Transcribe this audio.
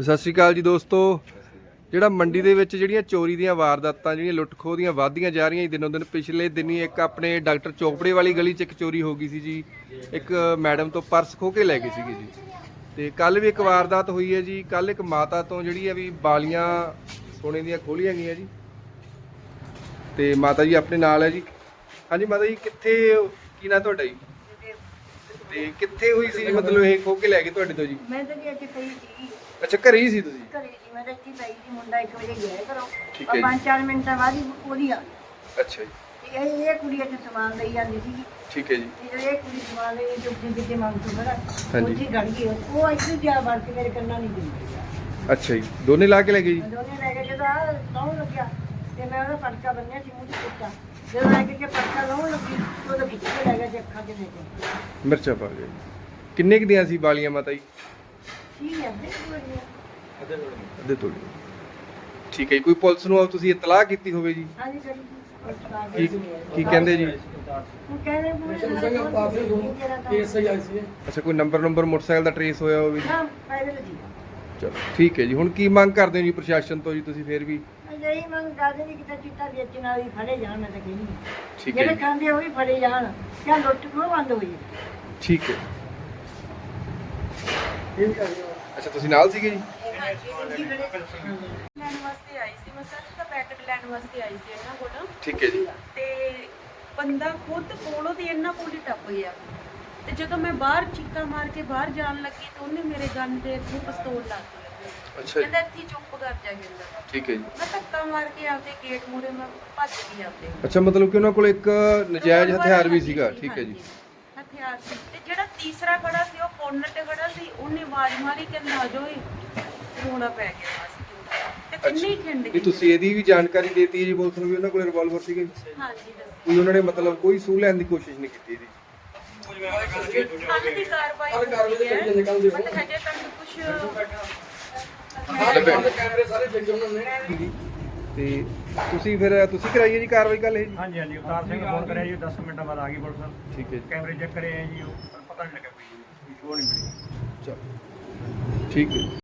ਸਤਿ ਸ਼੍ਰੀ ਅਕਾਲ ਜੀ ਦੋਸਤੋ। ਜਿਹੜਾ ਮੰਡੀ ਦੇ ਵਿੱਚ ਜਿਹੜੀਆਂ ਚੋਰੀ ਦੀਆਂ ਵਾਰਦਾਤਾਂ, ਜਿਹੜੀਆਂ ਲੁੱਟ-ਖੋਹ ਦੀਆਂ ਵੱਧਦੀਆਂ ਜਾ ਰਹੀਆਂ ਜੀ ਦਿਨੋਂ ਦਿਨ, ਪਿਛਲੇ ਦਿਨੀ ਇੱਕ ਆਪਣੇ ਡਾਕਟਰ ਚੋਪੜੇ ਵਾਲੀ ਗਲੀ 'ਚ ਇੱਕ ਚੋਰੀ ਹੋ ਗਈ ਸੀ ਜੀ। ਇੱਕ ਮੈਡਮ ਤੋਂ ਪਰਸ ਖੋਹ ਕੇ ਲੈ ਗਏ ਸੀਗੇ ਜੀ। ਤੇ ਕੱਲ ਵੀ ਇੱਕ ਵਾਰਦਾਤ ਹੋਈ ਹੈ ਜੀ। ਕੱਲ ਇੱਕ ਮਾਤਾ ਤੋਂ ਜਿਹੜੀ ਆ ਵੀ ਬਾਲੀਆਂ ਸੋਨੇ ਦੀਆਂ ਖੋਲੀਆਂ ਗਈਆਂ ਜੀ। ਤੇ ਮਾਤਾ ਜੀ ਆਪਣੇ ਨਾਲ ਹੈ ਜੀ। ਹਾਂਜੀ ਮਾਤਾ ਜੀ, ਕਿੱਥੇ ਕੀ ਨਾਂ ਤੁਹਾਡਾ ਜੀ? ਤੇ ਕਿੱਥੇ ਹੋਈ ਸੀ? ਜੀ ਮਤਲਬ ਇਹ ਖੋਹ ਕੇ ਲੈ ਗਏ ਤੁਹਾਡੇ ਤੋਂ ਜੀ? ਮੈਂ ਤਾਂ ਜੀ ਇੱਥੇ ਪਈ ਸੀ ਅੱਛਾ ਘਰੇ ਹੀ ਸੀ ਤੁਸੀਂ? ਘਰੇ ਸੀ ਮੈਂ ਤਾਂ ਇੱਥੇ ਪਈ ਸੀ ਮੁੰਡਾ ਇੱਕ ਵਜੇ ਗਿਆ ਘਰੋਂ। ਠੀਕ ਹੈ ਜੀ। ਪੰਜ ਚਾਰ ਮਿੰਟਾਂ ਬਾਅਦ ਹੀ ਉਹਦੀ ਆ ਗਈ। ਅੱਛਾ ਜੀ। ਤੇ ਇਹ ਇਹ ਕੁੜੀ ਇੱਥੇ ਸਮਾਨ ਲਈ ਜਾਂਦੀ ਸੀ ਠੀਕ ਹੈ ਜੀ। ਤੇ ਜਦੋਂ ਇਹ ਕੁੜੀ ਸਮਾਨ ਲਈ ਜੋ ਜਿੱਦੇ ਜਿੱਦੇ ਮੰਗ ਤੋਂ ਬੜਾ ਹਾਂਜੀ। ਉੱਥੇ ਗੜ ਗਈ। ਉਹ ਉਹ ਇੱਥੇ ਜਾ ਵੜ ਕੇ ਮੇਰੇ ਕੰਨਾਂ ਨਹੀਂ ਦਿੰਦੀ। ਅੱਛਾ ਜੀ। ਦੋਨੇ ਲਾ ਕੇ ਲੈ ਗਏ ਜੀ? ਦੋਨੇ ਲੈ ਕੇ ਜਦੋਂ ਆ ਲਾਉਣ ਲੱਗਿਆ। ਤੇ ਮੈਂ ਉਹਦਾ ਪਟਕਾ ਬੰਨਿਆ ਸੀ ਮੂੰਹ ਤੇ ਕੁੱਤਾ ਜਦੋਂ ਲੈ ਕੇ ਕਿ ਪਟਕਾ ਲਾਉਣ ਲੱਗੀ ਤੇ ਉਹਦਾ ਖਿੱਚ ਕੇ ਲੈ ਗਿਆ ਤੇ ਅੱਖਾਂ 'ਚ ਲੈ ਕੇ ਮਿਰਚਾਂ ਪਾ ਗਏ ਕਿੰਨੇ ਕੁ ਦੀਆਂ ਸੀ ਬਾਲੀਆਂ ਮਾਤਾ ਜੀ? ਠੀਕ ਹੈ ਦੇ ਅੱਧੇ ਤੋਲੇ ਠੀਕ ਹੈ ਜੀ ਕੋਈ ਪੁਲਿਸ ਨੂੰ ਤੁਸੀਂ ਇਤਲਾਹ ਕੀਤੀ ਹੋਵੇ ਜੀ? ਹਾਂਜੀ ਕਰੀ ਕੀ ਕੀ ਕਹਿੰਦੇ ਜੀ? ਉਹ ਕਹਿੰਦੇ ਪੂਰੇ ਕੇਸ ਸਹੀ ਆਈ ਸੀ ਅੱਛਾ ਕੋਈ ਨੰਬਰ ਨੰਬਰ ਮੋਟਰਸਾਈਕਲ ਦਾ ਟਰੇਸ ਹੋਇਆ ਹੋਵੇ ਜੀ? ਨਾ ਪੈਦਲ ਜੀ। ਚਲੋ ਠੀਕ ਹੈ ਜੀ। ਹੁਣ ਕੀ ਮੰਗ ਕਰਦੇ ਹੋ ਜੀ ਪ੍ਰਸ਼ਾਸਨ ਤੋਂ ਜੀ ਤੁਸੀਂ ਫੇਰ ਵੀ? ਅਜਿਹੀ ਮੰਗ ਕਰਦੇ ਨਹੀਂ ਕਿਤੇ ਚਿੱਟਾ ਵੇਚਣ ਵਾਲੀ ਫੜੇ ਜਾਣ ਮੈਂ ਤਾਂ ਕਹਿੰਦੀ ਠੀਕ ਹੈ ਜਿਹੜੇ ਜੀ। ਖਾਂਦੇ ਉਹ ਵੀ ਫੜੇ ਜਾਣ ਕਿਆ ਲੁੱਟ ਖੋਹ ਬੰਦ ਹੋਈ ਠੀਕ ਹੈ। ਇਹ ਵੀ ਆ ਗਿਆ ਅੱਛਾ ਤੁਸੀਂ ਨਾਲ ਸੀਗੇ ਜੀ? ਲੈਣ ਵਾਸਤੇ ਆਈ ਸੀ ਮੈਂ ਸਰ ਦਾ ਪੈਕਟ ਲੈਣ ਵਾਸਤੇ ਆਈ ਸੀ ਇਹਨਾਂ ਕੋਲ। ਠੀਕ ਹੈ ਜੀ। ਤੇ ਬੰਦਾ ਖੁਦ ਕੋਲੋਂ ਦੀ ਇਹਨਾਂ ਕੋਲ ਹੀ ਟੱਪ ਗਿਆ। ਤੇ ਜਦੋਂ ਮੈਂ ਬਾਹਰ ਚੀਕਾਂ ਮਾਰ ਕੇ ਬਾਹਰ ਜਾਣ ਲੱਗੀ ਤਾਂ ਉਹਨੇ ਮੇਰੇ ਗਨ ਦੇ ਇੱਥੇ ਪਿਸਤੌਲ ਲਾ ਦਿੱਤੀ। ਅੱਛਾ ਜੀ। ਕਹਿੰਦਾ ਇੱਥੇ ਹੀ ਚੁੱਪ ਕਰ ਜਾ ਕਹਿੰਦਾ ਠੀਕ ਹੈ ਜੀ। ਮੈਂ ਧੱਕਾ ਮਾਰ ਕੇ ਆਪਦੇ ਗੇਟ ਮੂਰੇ ਮੈਂ ਭੱਜ ਗਈ ਆਪਦੇ। ਅੱਛਾ ਮਤਲਬ ਕਿ ਉਹਨਾਂ ਕੋਲ ਇੱਕ ਨਜਾਇਜ਼ ਹਥਿਆਰ ਵੀ ਸੀਗਾ। ਠੀਕ ਹੈ ਜੀ। ਹਾਂਜੀ, ਹਥਿਆਰ ਸੀ। ਤੇ ਜਿਹੜਾ ਤੀਸਰਾ ਖੜਾ ਸੀ ਉਹ ਕੋਰਨਰ ਤੇ ਖੜਾ ਸੀ ਉਹਨੇ ਆਵਾਜ਼ ਮਾਰੀ ਕਿ ਨਾ ਜੋ ਹੀ ਰੋਣਾ ਪੈ ਗਿਆ ਬਸ ਤੇ ਖਿੰਡ ਵੀ ਤੁਸੀਂ ਇਹਦੀ ਵੀ ਜਾਣਕਾਰੀ ਦੇਤੀ ਹੈ ਜੀ ਪੁਲਿਸ ਨੂੰ ਵੀ ਉਹਨਾਂ ਕੋਲ ਰਿਵਾਲਵਰ ਸੀਗੇ? ਜੀ ਹਾਂਜੀ ਦੱਸੋ। ਕੋਈ ਉਹਨਾਂ ਨੇ ਮਤਲਬ ਕੋਈ ਸੂਹ ਲੈਣ ਦੀ ਕੋਸ਼ਿਸ਼ ਨਹੀਂ ਕੀਤੀ ਇਹਦੀ। ਕੱਲ ਦੀ ਕਾਰਵਾਈ ਹੋਈ ਹੈ। ਮਤਲਬ ਹਜੇ ਤੱਕ ਕੁਝ ਕੈਮਰੇ ਸਾਰੇ ਚੱਲ ਉਹਨਾਂ ਨੇ। ਤੇ ਤੁਸੀਂ ਫਿਰ ਤੁਸੀਂ ਕਰਾਈ ਹੈ ਜੀ ਕਾਰਵਾਈ ਕੱਲ ਇਹ ਜੀ? ਹਾਂਜੀ ਹਾਂਜੀ ਅਵਤਾਰ ਸਿੰਘ ਫੋਨ ਕਰਿਆ ਜੀ 10 ਮਿੰਟਾਂ ਬਾਅਦ ਆ ਗਈ ਪੁਲਿਸ। ਠੀਕ ਹੈ ਜੀ। ਕੈਮਰੇ ਚੈੱਕ ਕਰੇ ਆ ਜੀ ਉਹ ਪਰ ਪਤਾ ਨਹੀਂ ਲੱਗਾ ਕੋਈ। ਸ਼ੋਅ ਨਹੀਂ ਮਿਲੀ। ਚਲੋ। ਠੀਕ ਹੈ।